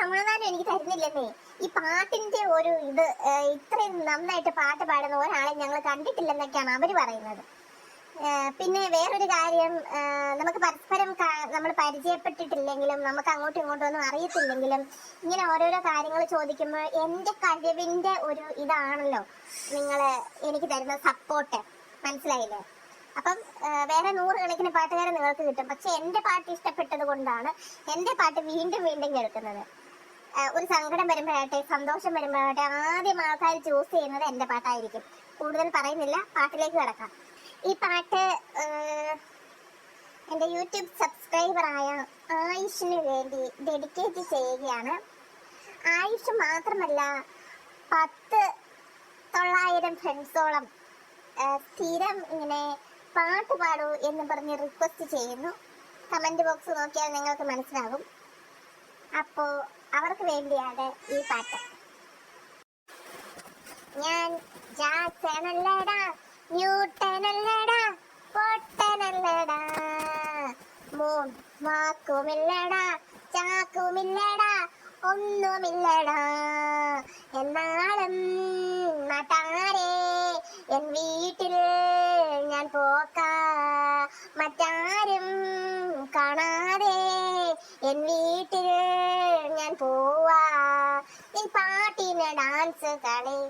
സമാധാനം എനിക്ക് തരുന്നില്ലെന്നേ ഈ പാട്ടിന്റെ ഒരു ഇത് ഇത്രയും നന്നായിട്ട് പാട്ട് പാടുന്ന ഒരാളെ ഞങ്ങൾ കണ്ടിട്ടില്ലെന്നൊക്കെയാണ് അവർ പറയുന്നത്. പിന്നെ വേറൊരു കാര്യം നമുക്ക് പരസ്പരം നമ്മൾ പരിചയപ്പെട്ടിട്ടില്ലെങ്കിലും നമുക്ക് അങ്ങോട്ടും ഇങ്ങോട്ടും ഒന്നും അറിയത്തില്ലെങ്കിലും ഇങ്ങനെ ഓരോരോ കാര്യങ്ങൾ ചോദിക്കുമ്പോൾ എന്റെ കഴിവിന്റെ ഒരു ഇതാണല്ലോ നിങ്ങൾ എനിക്ക് തരുന്ന സപ്പോർട്ട് മനസ്സിലായില്ലേ? അപ്പം വേറെ നൂറുകണക്കിന് പാട്ടുകാരെ നിങ്ങൾക്ക് കിട്ടും. പക്ഷെ എന്റെ പാട്ട് ഇഷ്ടപ്പെട്ടത് കൊണ്ടാണ് എന്റെ പാട്ട് വീണ്ടും വീണ്ടും കേൾക്കുന്നത്. ഒരു സങ്കടം വരുമ്പോഴാട്ടെ സന്തോഷം വരുമ്പോഴാട്ടെ ആദ്യം ആൾക്കാർ ചൂസ് ചെയ്യുന്നത് എന്റെ പാട്ടായിരിക്കും. കൂടുതൽ പറയുന്നില്ല പാട്ടിലേക്ക് കിടക്കാം. ഈ പാട്ട് എന്റെ യൂട്യൂബ് സബ്സ്ക്രൈബറായ ആയുഷിന് വേണ്ടി ഡെഡിക്കേറ്റ് ചെയ്യുകയാണ്. ആയുഷ് മാത്രമല്ല പത്ത് തൊള്ളായിരം ഫ്രണ്ട്സോളം സ്ഥിരം ഇങ്ങനെ പാട്ട് പാടൂ എന്ന് പറഞ്ഞ് റിക്വസ്റ്റ് ചെയ്യുന്നു. കമന്റ് ബോക്സ് നോക്കിയാൽ നിങ്ങൾക്ക് മനസ്സിലാകും. അപ്പോ അവർക്ക് വേണ്ടിയാണ് ഈ പാട്ട്. ഞാൻ ജാക്സണല്ലടാ ന്യൂട്ടനല്ലടാ പൊട്ടനല്ലടാ. മൂൺ വാക്കുമില്ലടാ ചാക്കുമില്ലടാ ഒന്നുമില്ലടാ. എന്നാളും നാട്ടാരെ എൻ വീട്ടിൽ ഞാൻ പോക്ക. മറ്റാരും കാണാതെ എൻ വീട്ടിൽ ഞാൻ പോവാ. പാട്ടിന് ഡാൻസ് കളി.